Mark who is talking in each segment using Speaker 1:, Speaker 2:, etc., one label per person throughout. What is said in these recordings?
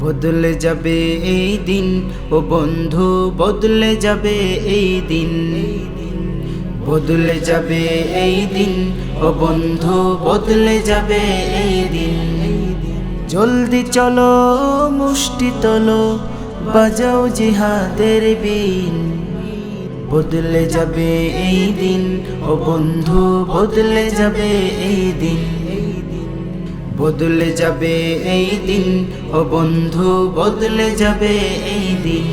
Speaker 1: বদলে যাবে এই দিন, ও বন্ধু, বদলে যাবে এই দিন। বদলে যাবে এই দিন, ও বন্ধু, বদলে যাবে এই দিন। জলদি চলো, মুষ্টি তোলো, বাজাও জিহাদের বিন। বদলে যাবে এই দিন, ও বন্ধু, বদলে যাবে এই দিন। বদলে যাবে এই দিন। ও বন্ধু, বদলে যাবে এই দিন।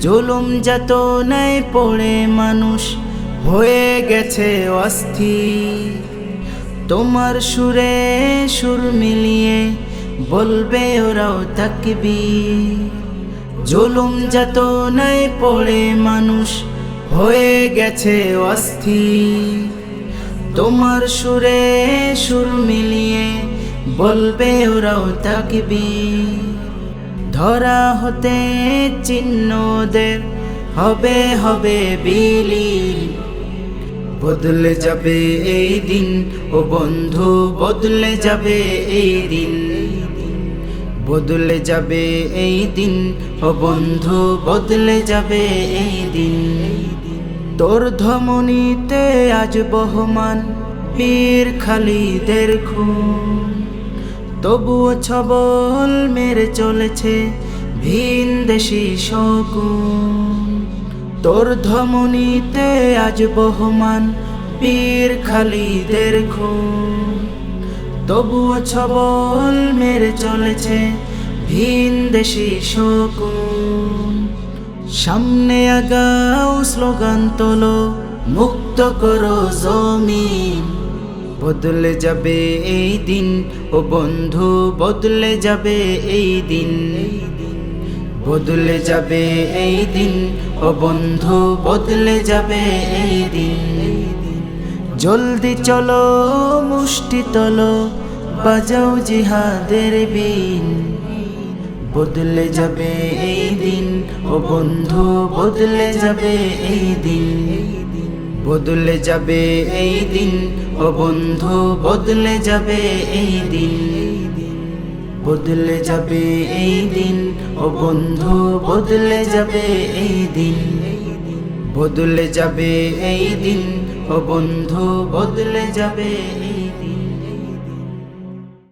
Speaker 1: জুলুম যত নাই পড়ে মানুষ হয়ে গেছে অস্থির। তোমার সুরে সুর মিলিয়ে বলবে ওরাও থাকবি জুলুম যত নাই পড়ে মানুষ হয়ে গেছে অস্থির। তোমার সুরে সুর মিলিয়ে বলবে ওরাও থাকবি ধরা হতে চিহ্নদের হবে হবে বিলি বদলে যাবে এই দিন, ও বন্ধু, বদলে যাবে এই দিন। বদলে যাবে এই দিন, ও বন্ধু, বদলে যাবে এই দিন। তোর ধমনীতে আজ বহমান পীর খালিদের খুন। তবুও ছবল মেরে চলেছে ভিন দেশি শকুন। তোর ধমনীতে আজ বহমান পীর খালিদের খুন। তবুও ছবল মেরে চলেছে ভিন দেশি শকুন। সামনে আগাও, স্লোগান তোলো, মুক্ত করো জমিন। বদলে যাবে এই দিন, ও বন্ধু, বদলে যাবে এই দিন। বদলে যাবে এই দিন, ও বন্ধু, বদলে যাবে এই দিন। জলদি চলো, মুষ্টি তোলো, বাজাও জিহাদের বিন। বদলে যাবে এই দিন, ও বন্ধু, বদলে যাবে এই দিন। বদলে যাবে এই দিন, ও বন্ধু, বদলে যাবে এই দিন। বদলে যাবে এই দিন, ও বন্ধু, বদলে যাবে এই দিন। বদলে যাবে এই দিন, ও বন্ধু, বদলে যাবে এই